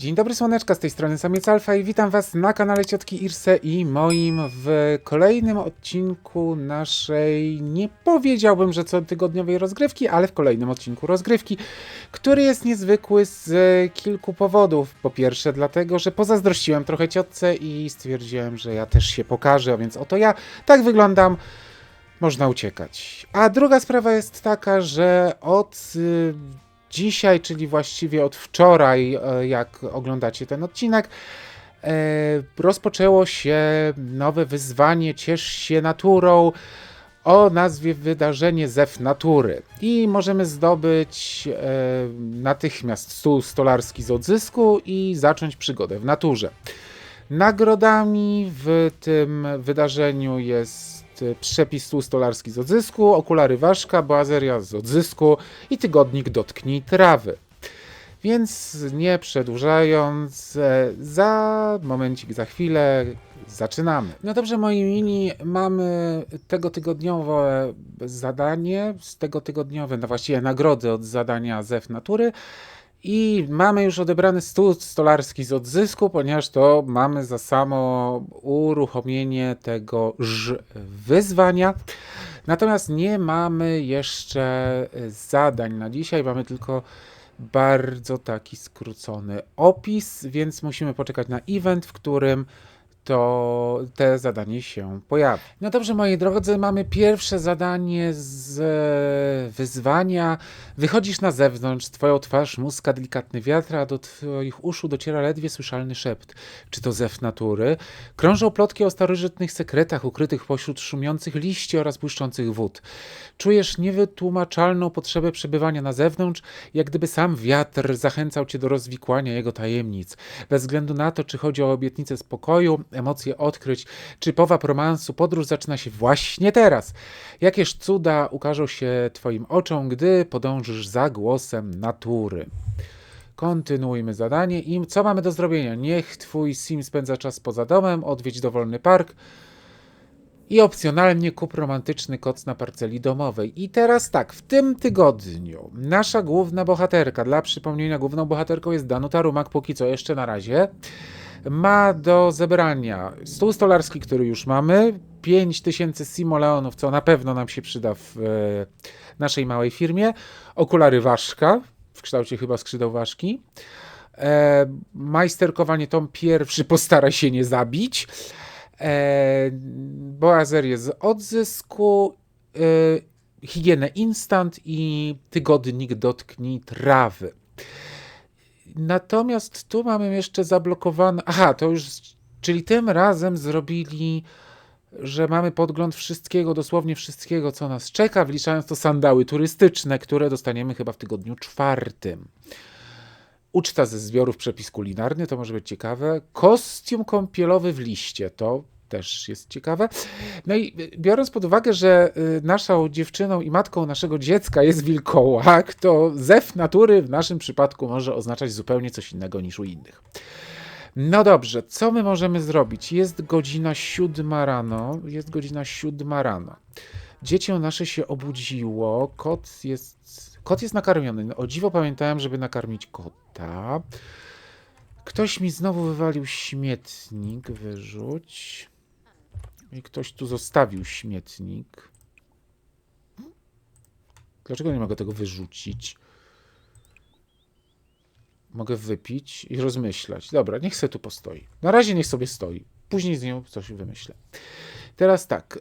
Dzień dobry słoneczka, z tej strony Samiec Alfa i witam was na kanale Ciotki Irse i moim w kolejnym odcinku naszej, nie powiedziałbym, że cotygodniowej rozgrywki, ale w kolejnym odcinku rozgrywki, który jest niezwykły z kilku powodów. Po pierwsze dlatego, że pozazdrościłem trochę ciotce i stwierdziłem, że ja też się pokażę, a więc oto ja, tak wyglądam można uciekać. A druga sprawa jest taka, że od y, dzisiaj, czyli właściwie od wczoraj, e, jak oglądacie ten odcinek, e, rozpoczęło się nowe wyzwanie Ciesz się naturą o nazwie wydarzenie Zew Natury. I możemy zdobyć e, natychmiast stół stolarski z odzysku i zacząć przygodę w naturze. Nagrodami w tym wydarzeniu jest przepis stół stolarski z odzysku, okulary ważka, boazeria z odzysku i tygodnik dotknij trawy. Więc nie przedłużając, e, za momencik, za chwilę zaczynamy. No dobrze, moi mili, mamy tego tygodniowe zadanie, z tego tygodniowe, no właściwie nagrody od zadania Zew Natury. I mamy już odebrany stół stolarski z odzysku, ponieważ to mamy za samo uruchomienie tego wyzwania. Natomiast nie mamy jeszcze zadań na dzisiaj, mamy tylko bardzo taki skrócony opis, więc musimy poczekać na event, w którym to te zadanie się pojawi. No dobrze, moi drodzy, mamy pierwsze zadanie z e, wyzwania. Wychodzisz na zewnątrz, twoją twarz muska delikatny wiatr, a do twoich uszu dociera ledwie słyszalny szept. Czy to zew natury? Krążą plotki o starożytnych sekretach ukrytych pośród szumiących liści oraz błyszczących wód. Czujesz niewytłumaczalną potrzebę przebywania na zewnątrz, jak gdyby sam wiatr zachęcał cię do rozwikłania jego tajemnic. Bez względu na to, czy chodzi o obietnicę spokoju, emocje odkryć, czy powab romansu, podróż zaczyna się właśnie teraz. Jakież cuda ukażą się Twoim oczom, gdy podążysz za głosem natury. Kontynuujmy zadanie i co mamy do zrobienia? Niech Twój sim spędza czas poza domem, odwiedź dowolny park, i opcjonalnie kup romantyczny koc na parceli domowej. I teraz tak, w tym tygodniu nasza główna bohaterka, dla przypomnienia główną bohaterką jest Danuta Rumak, póki co jeszcze na razie, ma do zebrania stół stolarski, który już mamy, 5000 simoleonów, co na pewno nam się przyda w e, naszej małej firmie, okulary ważka, w kształcie chyba skrzydeł ważki, e, majsterkowanie tom pierwszy postara się nie zabić, e, boazerię z odzysku, e, higienę instant i tygodnik dotknij trawy. Natomiast tu mamy jeszcze zablokowane. Aha, to już. Czyli tym razem zrobili, że mamy podgląd wszystkiego, dosłownie wszystkiego, co nas czeka, wliczając to sandały turystyczne, które dostaniemy chyba w tygodniu czwartym. Uczta ze zbiorów przepis kulinarny, to może być ciekawe. Kostium kąpielowy w liście, to też jest ciekawe. No i biorąc pod uwagę, że y, naszą dziewczyną i matką naszego dziecka jest wilkołak, to zew natury w naszym przypadku może oznaczać zupełnie coś innego niż u innych. No dobrze, co my możemy zrobić? Jest godzina siódma rano. Jest godzina siódma rano. Dziecię nasze się obudziło. Kot jest, kot jest nakarmiony. No, o dziwo pamiętałem, żeby nakarmić kota. Ktoś mi znowu wywalił śmietnik. Wyrzuć. I ktoś tu zostawił śmietnik. Dlaczego nie mogę tego wyrzucić? Mogę wypić i rozmyślać. Dobra, niech sobie tu postoi. Na razie niech sobie stoi. Później z nią coś wymyślę. Teraz tak.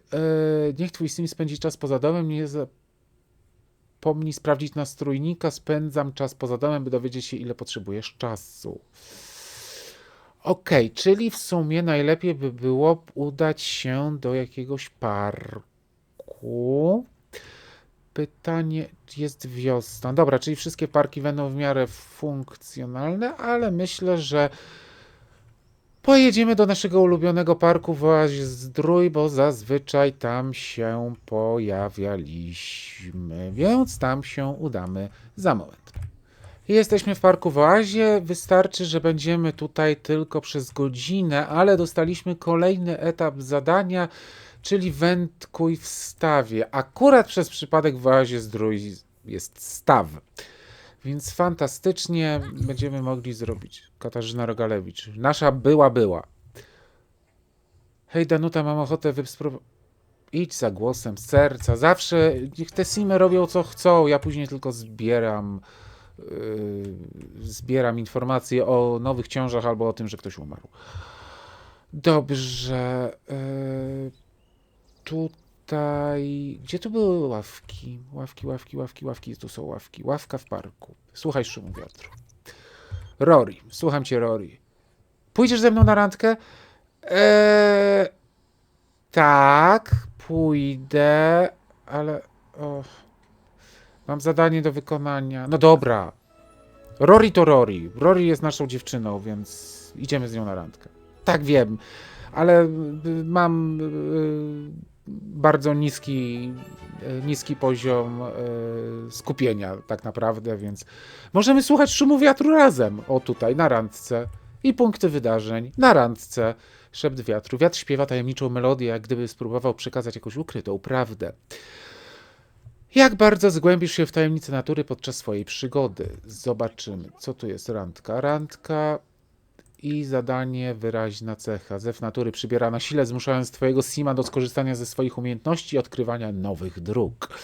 Yy, niech twój syn spędzi czas poza domem. Nie zapomnij sprawdzić nastrójnika. Spędzam czas poza domem, by dowiedzieć się, ile potrzebujesz czasu. Ok, czyli w sumie najlepiej by było udać się do jakiegoś parku. Pytanie, jest wiosna. Dobra, czyli wszystkie parki będą w miarę funkcjonalne, ale myślę, że pojedziemy do naszego ulubionego parku Zdrój, bo zazwyczaj tam się pojawialiśmy, więc tam się udamy za moment. Jesteśmy w parku w Oazie. Wystarczy, że będziemy tutaj tylko przez godzinę, ale dostaliśmy kolejny etap zadania, czyli wędkuj w stawie. Akurat przez przypadek w Oazie Zdrój jest staw. Więc fantastycznie będziemy mogli zrobić. Katarzyna Rogalewicz. Nasza była, była. Hej Danuta, mam ochotę wyspróbować. Idź za głosem serca. Zawsze niech te simy robią co chcą. Ja później tylko zbieram. Yy, zbieram informacje o nowych ciążach albo o tym, że ktoś umarł. Dobrze. Yy, tutaj. Gdzie tu były ławki? Ławki, ławki, ławki, ławki. Tu są ławki. Ławka w parku. Słuchaj szumu wiatru. Rory, słucham cię, Rory. Pójdziesz ze mną na randkę? Eee, tak, pójdę, ale. O, mam zadanie do wykonania. No dobra. Rory to Rory. Rory jest naszą dziewczyną, więc idziemy z nią na randkę. Tak wiem, ale y, mam y, bardzo niski, y, niski poziom skupienia, tak naprawdę, więc możemy słuchać szumu wiatru razem. O tutaj, na randce. I punkty wydarzeń, na randce. Szept wiatru. Wiatr śpiewa tajemniczą melodię, jak gdyby spróbował przekazać jakąś ukrytą prawdę. Jak bardzo zgłębisz się w tajemnice natury podczas swojej przygody? Zobaczymy, co tu jest randka. Randka i zadanie wyraźna cecha. Zew natury przybiera na sile, zmuszając twojego Sima do skorzystania ze swoich umiejętności i odkrywania nowych dróg.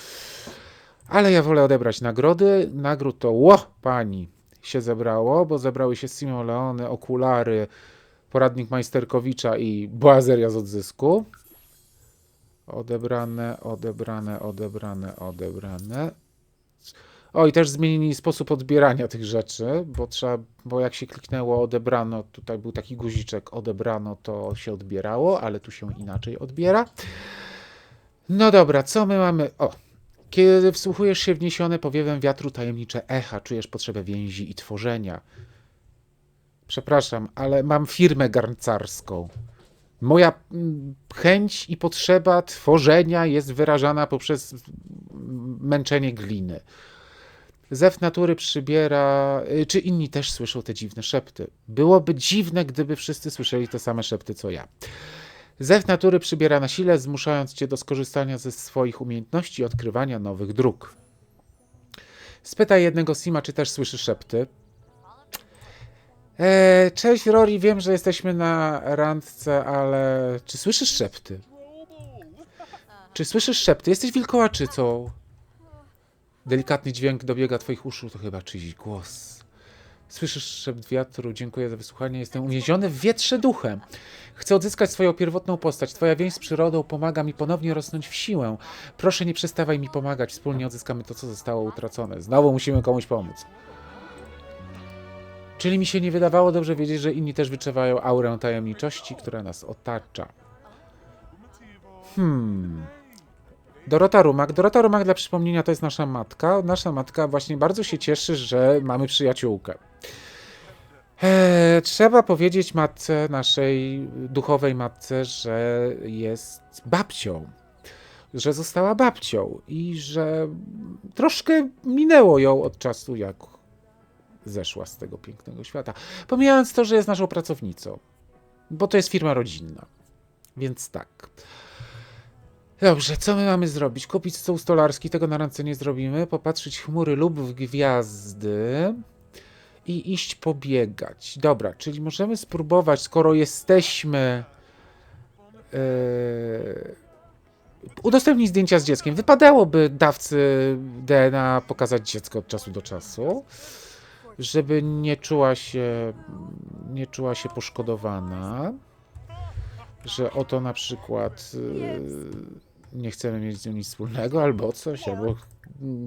Ale ja wolę odebrać nagrody. Nagród to ło, pani się zebrało, bo zebrały się Simo Leony, okulary, poradnik Majsterkowicza i Boazeria z odzysku. Odebrane, odebrane, odebrane, odebrane. O, i też zmienili sposób odbierania tych rzeczy, bo trzeba, bo jak się kliknęło odebrano, tutaj był taki guziczek odebrano, to się odbierało, ale tu się inaczej odbiera. No dobra, co my mamy? O, kiedy wsłuchujesz się w niesione powiewem wiatru tajemnicze echa, czujesz potrzebę więzi i tworzenia. Przepraszam, ale mam firmę garncarską. Moja mm, chęć i potrzeba tworzenia jest wyrażana poprzez męczenie gliny. Zew natury przybiera. y, Czy inni też słyszą te dziwne szepty? Byłoby dziwne, gdyby wszyscy słyszeli te same szepty co ja. Zew natury przybiera na sile, zmuszając cię do skorzystania ze swoich umiejętności i odkrywania nowych dróg. Spytaj jednego Sima, czy też słyszy szepty. E, cześć Rory, wiem, że jesteśmy na randce, ale czy słyszysz szepty? Czy słyszysz szepty? Jesteś wilkołaczycą. Delikatny dźwięk dobiega twoich uszu, to chyba czyjś głos. Słyszysz szept wiatru, dziękuję za wysłuchanie. Jestem uwięziony w wietrze duchem. Chcę odzyskać swoją pierwotną postać. Twoja więź z przyrodą pomaga mi ponownie rosnąć w siłę. Proszę, nie przestawaj mi pomagać. Wspólnie odzyskamy to, co zostało utracone. Znowu musimy komuś pomóc. Czyli mi się nie wydawało dobrze wiedzieć, że inni też wyczuwają aurę tajemniczości, która nas otacza. Hmm. Dorota Rumak. Dorota Rumak dla przypomnienia to jest nasza matka. Nasza matka właśnie bardzo się cieszy, że mamy przyjaciółkę. Eee, trzeba powiedzieć matce, naszej duchowej matce, że jest babcią. Że została babcią i że troszkę minęło ją od czasu, jak zeszła z tego pięknego świata. Pomijając to, że jest naszą pracownicą, bo to jest firma rodzinna. Więc tak. Dobrze, co my mamy zrobić? Kupić stół stolarski, tego na randce nie zrobimy. Popatrzeć chmury lub w gwiazdy i iść pobiegać. Dobra, czyli możemy spróbować, skoro jesteśmy. Yy, udostępnić zdjęcia z dzieckiem. Wypadałoby dawcy DNA pokazać dziecko od czasu do czasu, żeby nie czuła się, nie czuła się poszkodowana. Że oto na przykład yy, nie chcemy mieć z nią nic wspólnego, albo coś, albo ch-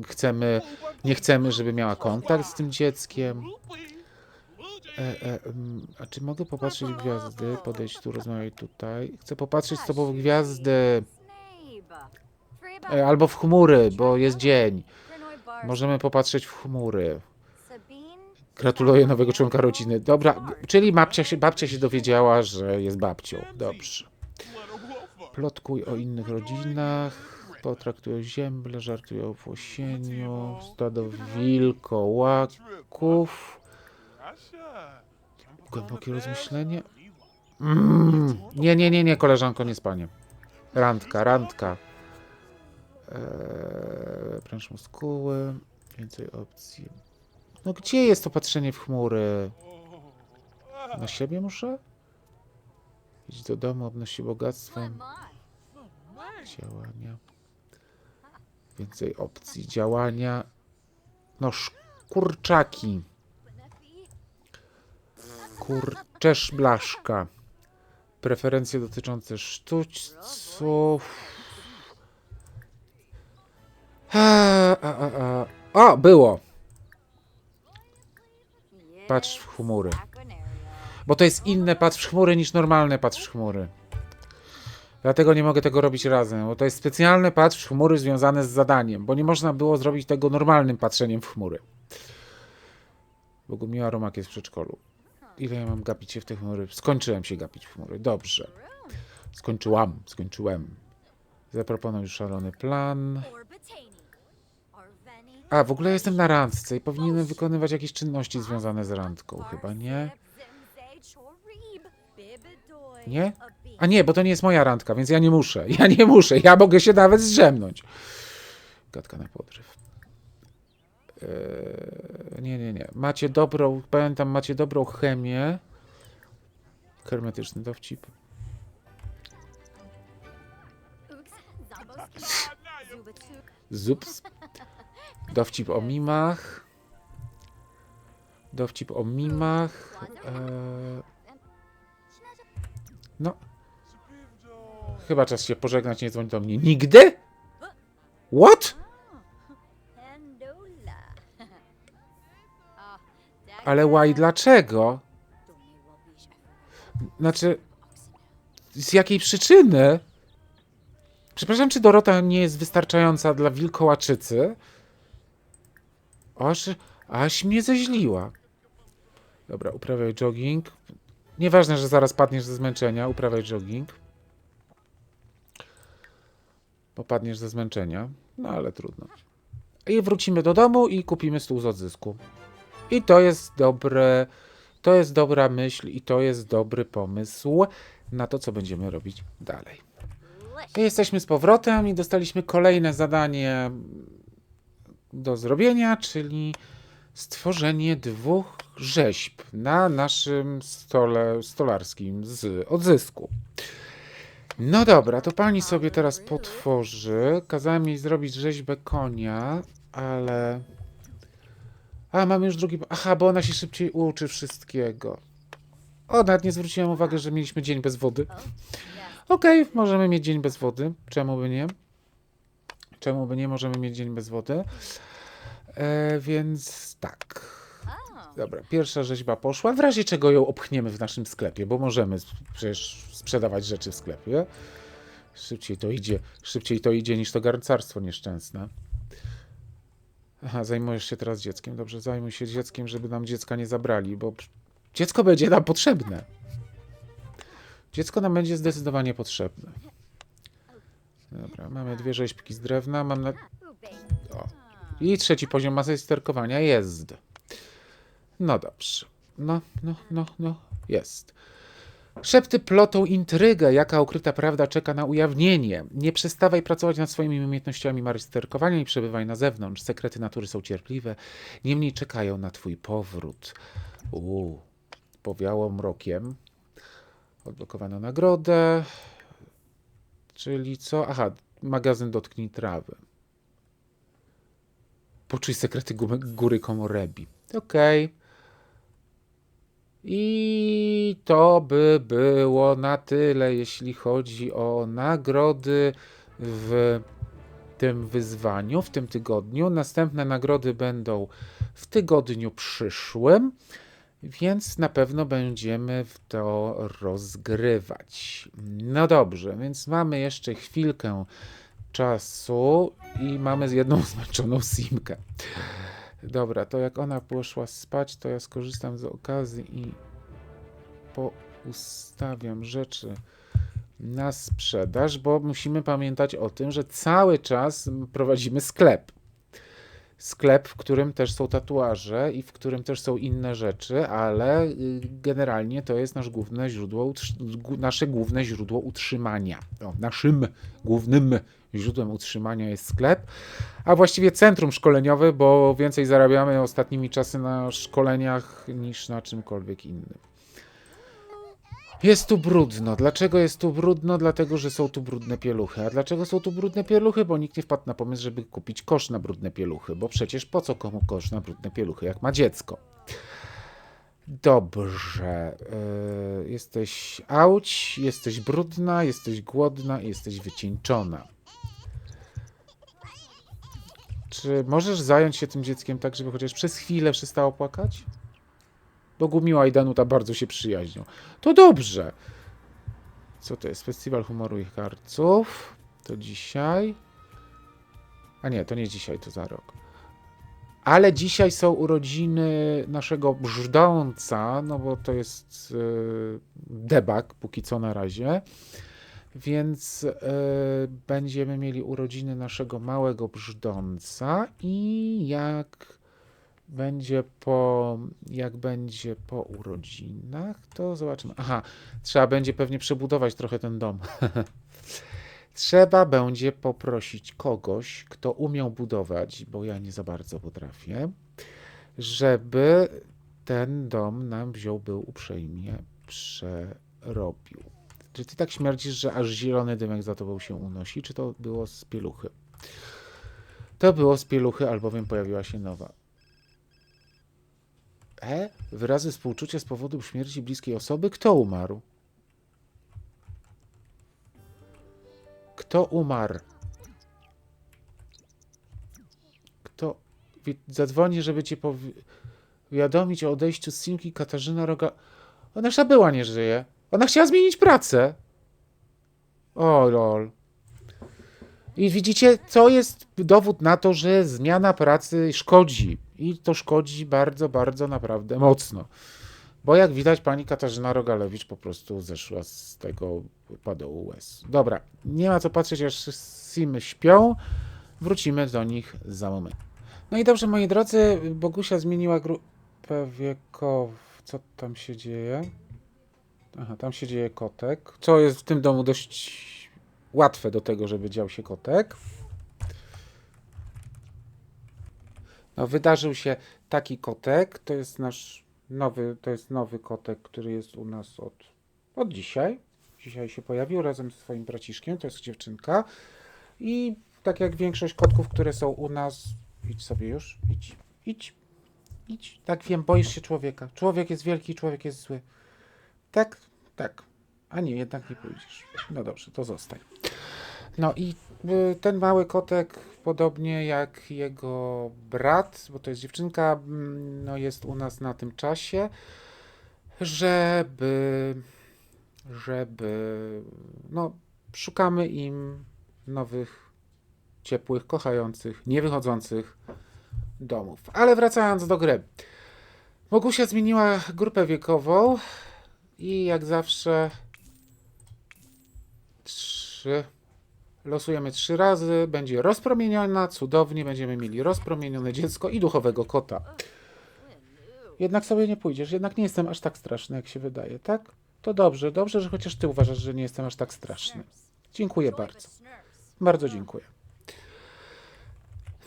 chcemy, nie chcemy, żeby miała kontakt z tym dzieckiem. E, e, a czy mogę popatrzeć w gwiazdy? Podejść tu, rozmawiać tutaj. Chcę popatrzeć z tobą w gwiazdy. E, albo w chmury, bo jest dzień. Możemy popatrzeć w chmury. Gratuluję nowego członka rodziny. Dobra, czyli babcia się, babcia się dowiedziała, że jest babcią. Dobrze. Plotkuj o innych rodzinach. Potraktuj o ziemble, żartuj o włosieniu. Stado wilkołaków. Głębokie rozmyślenie. Mm. Nie, nie, nie, nie, koleżanko, nie spanie. Randka, randka. Eee, pręż muskuły. Więcej opcji. No gdzie jest to patrzenie w chmury? Na siebie muszę? Idź do domu, obnosi bogactwem. Działania. Więcej opcji działania. No, kurczaki. Kurczesz blaszka. Preferencje dotyczące sztućców. A, a, a, a. O, było. Patrz w chmury. Bo to jest inne patrz w chmury niż normalne patrz w chmury. Dlatego nie mogę tego robić razem, bo to jest specjalne patrz w chmury związane z zadaniem, bo nie można było zrobić tego normalnym patrzeniem w chmury. Bogumiła Romak jest w przedszkolu. Ile ja mam gapić się w te chmury? Skończyłem się gapić w chmury. Dobrze. Skończyłam, skończyłem. Zaproponuj już szalony plan. A, w ogóle jestem na randce i powinienem wykonywać jakieś czynności związane z randką, chyba nie? Nie? A nie, bo to nie jest moja randka, więc ja nie muszę. Ja nie muszę. Ja mogę się nawet zdrzemnąć. Gadka na podryw. Eee, nie, nie, nie. Macie dobrą, pamiętam, macie dobrą chemię. Hermetyczny dowcip. Zups. Dowcip o mimach. Dowcip o mimach. Eee, no. Chyba czas się pożegnać, nie dzwoń do mnie. Nigdy? What? Ale why, dlaczego? Znaczy, z jakiej przyczyny? Przepraszam, czy Dorota nie jest wystarczająca dla wilkołaczycy? Aż, aż mnie zeźliła. Dobra, uprawiaj jogging. Nieważne, że zaraz padniesz ze zmęczenia, uprawiaj jogging. Popadniesz ze zmęczenia, no ale trudno. I wrócimy do domu i kupimy stół z odzysku. I to jest dobre, to jest dobra myśl i to jest dobry pomysł na to, co będziemy robić dalej. I jesteśmy z powrotem i dostaliśmy kolejne zadanie do zrobienia, czyli stworzenie dwóch rzeźb na naszym stole stolarskim z odzysku. No dobra, to pani sobie teraz potworzy. Kazałem jej zrobić rzeźbę konia, ale... A, mamy już drugi... Aha, bo ona się szybciej uczy wszystkiego. O, nawet nie zwróciłem uwagi, że mieliśmy dzień bez wody. Okej, możemy mieć dzień bez wody. Czemu by nie? Czemu by nie możemy mieć dzień bez wody? E, więc tak. Dobra, pierwsza rzeźba poszła. W razie czego ją opchniemy w naszym sklepie, bo możemy przecież sprzedawać rzeczy w sklepie. Szybciej to idzie, szybciej to idzie niż to garncarstwo nieszczęsne. Aha, zajmujesz się teraz dzieckiem. Dobrze, zajmuj się dzieckiem, żeby nam dziecka nie zabrali, bo dziecko będzie nam potrzebne. Dziecko nam będzie zdecydowanie potrzebne. Dobra, mamy dwie rzeźbki z drewna. Mam na... O. I trzeci poziom masy sterkowania jest. No dobrze. No, no, no, no, jest. Szepty plotą intrygę, jaka ukryta prawda czeka na ujawnienie. Nie przestawaj pracować nad swoimi umiejętnościami marysterkowania i przebywaj na zewnątrz. Sekrety natury są cierpliwe, niemniej czekają na twój powrót. Uuu, powiało mrokiem. Odblokowano nagrodę. Czyli co? Aha, magazyn Dotknij Trawy. Poczuj sekrety góry Komorebi. Okej. I to by było na tyle, jeśli chodzi o nagrody w tym wyzwaniu, w tym tygodniu. Następne nagrody będą w tygodniu przyszłym, więc na pewno będziemy w to rozgrywać. No dobrze, więc mamy jeszcze chwilkę czasu i mamy jedną zmęczoną simkę. Dobra, to jak ona poszła spać, to ja skorzystam z okazji i poustawiam rzeczy na sprzedaż, bo musimy pamiętać o tym, że cały czas prowadzimy sklep. Sklep, w którym też są tatuaże i w którym też są inne rzeczy, ale y, generalnie to jest nasz główne źródło, nasze główne źródło utrzymania. O, naszym głównym źródłem utrzymania jest sklep, a właściwie centrum szkoleniowe, bo więcej zarabiamy ostatnimi czasy na szkoleniach niż na czymkolwiek innym. Jest tu brudno. Dlaczego jest tu brudno? Dlatego, że są tu brudne pieluchy. A dlaczego są tu brudne pieluchy? Bo nikt nie wpadł na pomysł, żeby kupić kosz na brudne pieluchy. Bo przecież po co komu kosz na brudne pieluchy, jak ma dziecko? Dobrze. Yy, jesteś auć, jesteś brudna, jesteś głodna i jesteś wycieńczona. Czy możesz zająć się tym dzieckiem tak, żeby chociaż przez chwilę przestało płakać? Bogumiła i Danuta bardzo się przyjaźnią. To dobrze. Co to jest? Festiwal Humoru i Harców. To dzisiaj. A nie, to nie dzisiaj, to za rok. Ale dzisiaj są urodziny naszego brzdąca, no bo to jest yy, debak, póki co na razie. Więc yy, będziemy mieli urodziny naszego małego brzdąca i jak będzie po, jak będzie po urodzinach, to zobaczymy. Aha, trzeba będzie pewnie przebudować trochę ten dom. trzeba będzie poprosić kogoś, kto umiał budować, bo ja nie za bardzo potrafię, żeby ten dom nam wziął, był uprzejmie przerobił. Czy ty tak śmierdzisz, że aż zielony dymek za tobą się unosi, czy to było z pieluchy? To było z pieluchy, albowiem pojawiła się nowa. E? Wyrazy współczucia z powodu śmierci bliskiej osoby? Kto umarł? Kto umarł? Kto zadzwoni, żeby cię powiadomić o odejściu z Simki Katarzyna Roga... O, nasza była nie żyje. Ona chciała zmienić pracę. O, lol. I widzicie, to jest dowód na to, że zmiana pracy szkodzi. I to szkodzi bardzo, bardzo naprawdę mocno. Bo jak widać, pani Katarzyna Rogalewicz po prostu zeszła z tego padołu łez. Dobra, nie ma co patrzeć, aż Simy śpią. Wrócimy do nich za moment. No i dobrze, moi drodzy, Bogusia zmieniła grupę wiekową. Co tam się dzieje? Aha, tam się dzieje kotek. Co jest w tym domu dość łatwe do tego, żeby dział się kotek. No, wydarzył się taki kotek. To jest nasz nowy, to jest nowy kotek, który jest u nas od, od dzisiaj. Dzisiaj się pojawił razem z swoim braciszkiem. To jest dziewczynka. I tak jak większość kotków, które są u nas. Idź sobie już, idź, idź, idź. Tak wiem, boisz się człowieka. Człowiek jest wielki, człowiek jest zły. Tak, tak. A nie, jednak nie pójdziesz. No dobrze, to zostań. No i ten mały kotek, podobnie jak jego brat, bo to jest dziewczynka, mm, no jest u nas na tym czasie, żeby, żeby, no szukamy im nowych, ciepłych, kochających, niewychodzących domów. Ale wracając do gry. Mogusia zmieniła grupę wiekową i jak zawsze trzy Losujemy trzy razy, będzie rozpromieniona, cudownie, będziemy mieli rozpromienione dziecko i duchowego kota. Jednak sobie nie pójdziesz, jednak nie jestem aż tak straszny, jak się wydaje, tak? To dobrze, dobrze, że chociaż ty uważasz, że nie jestem aż tak straszny. Dziękuję bardzo. Bardzo dziękuję.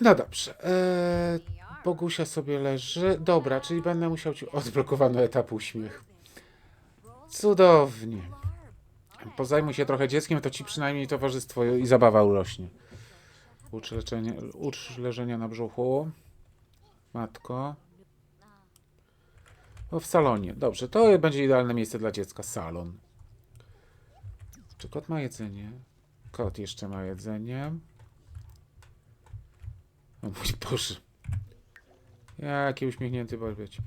No dobrze. Eee, Bogusia sobie leży. Dobra, czyli będę musiał ci... Odblokowano etap uśmiech. Cudownie. Pozajmuj się trochę dzieckiem, to ci przynajmniej towarzystwo i zabawa urośnie. Ucz, leczenie, ucz leżenia na brzuchu. Matko. O, w salonie. Dobrze, to będzie idealne miejsce dla dziecka. Salon. Czy kot ma jedzenie? Kot jeszcze ma jedzenie. O mój Boże. Jaki uśmiechnięty berbeć.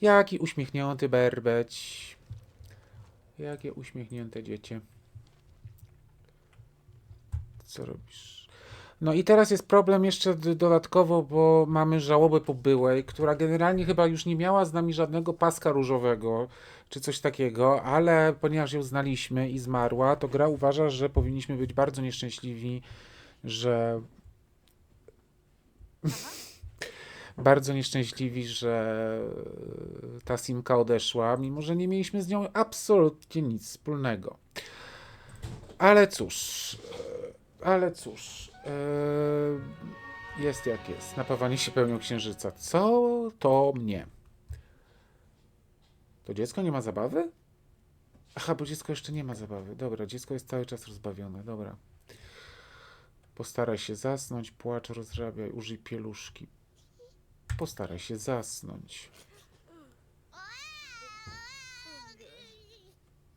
Jaki uśmiechnięty berbeć. Jakie uśmiechnięte dziecię. Co robisz? No i teraz jest problem jeszcze dodatkowo, bo mamy żałobę po byłej, która generalnie chyba już nie miała z nami żadnego paska różowego, czy coś takiego, ale ponieważ ją znaliśmy i zmarła, to gra uważa, że powinniśmy być bardzo nieszczęśliwi, że bardzo nieszczęśliwi, że ta Simka odeszła, mimo że nie mieliśmy z nią absolutnie nic wspólnego. Ale cóż, e, ale cóż, e, jest jak jest. Napawanie się pełnią księżyca. Co to mnie? To dziecko nie ma zabawy? Aha, bo dziecko jeszcze nie ma zabawy. Dobra, dziecko jest cały czas rozbawione. Dobra. Postaraj się zasnąć, płacz, rozrabiaj, użyj pieluszki. Postaraj się zasnąć.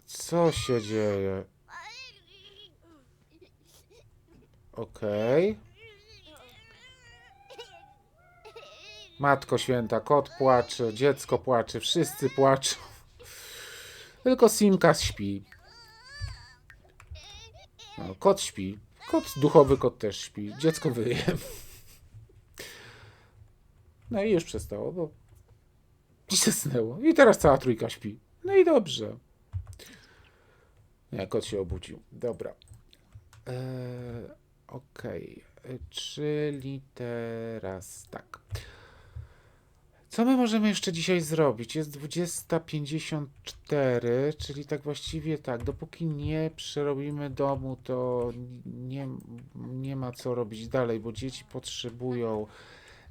Co się dzieje? Okej. Matko święta, kot płacze, dziecko płacze, wszyscy płaczą. Tylko Simka śpi. No, kot śpi. Kot, duchowy kot też śpi. Dziecko wyje. No i już przestało, bo i zasnęło. I teraz cała trójka śpi. No i dobrze. Nie, kot się obudził. Dobra. Eee, Okej. E, Czyli teraz tak. Co my możemy jeszcze dzisiaj zrobić? Jest 20.54, czyli tak właściwie tak, dopóki nie przerobimy domu, to nie, nie ma co robić dalej, bo dzieci potrzebują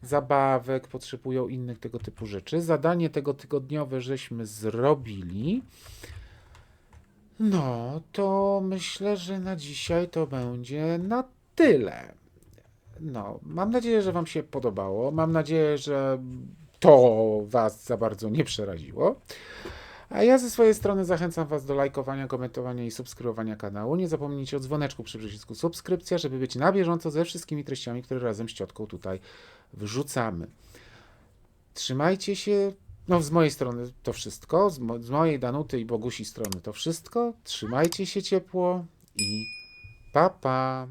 zabawek, potrzebują innych tego typu rzeczy. Zadanie tego tygodniowe żeśmy zrobili. No, to myślę, że na dzisiaj to będzie na tyle. No, mam nadzieję, że Wam się podobało. Mam nadzieję, że to Was za bardzo nie przeraziło. A ja ze swojej strony zachęcam Was do lajkowania, komentowania i subskrybowania kanału. Nie zapomnijcie o dzwoneczku przy przycisku subskrypcja, żeby być na bieżąco ze wszystkimi treściami, które razem z ciotką tutaj wrzucamy. Trzymajcie się. No, z mojej strony to wszystko. Z, mo- z mojej Danuty i Bogusi strony to wszystko. Trzymajcie się ciepło i pa pa.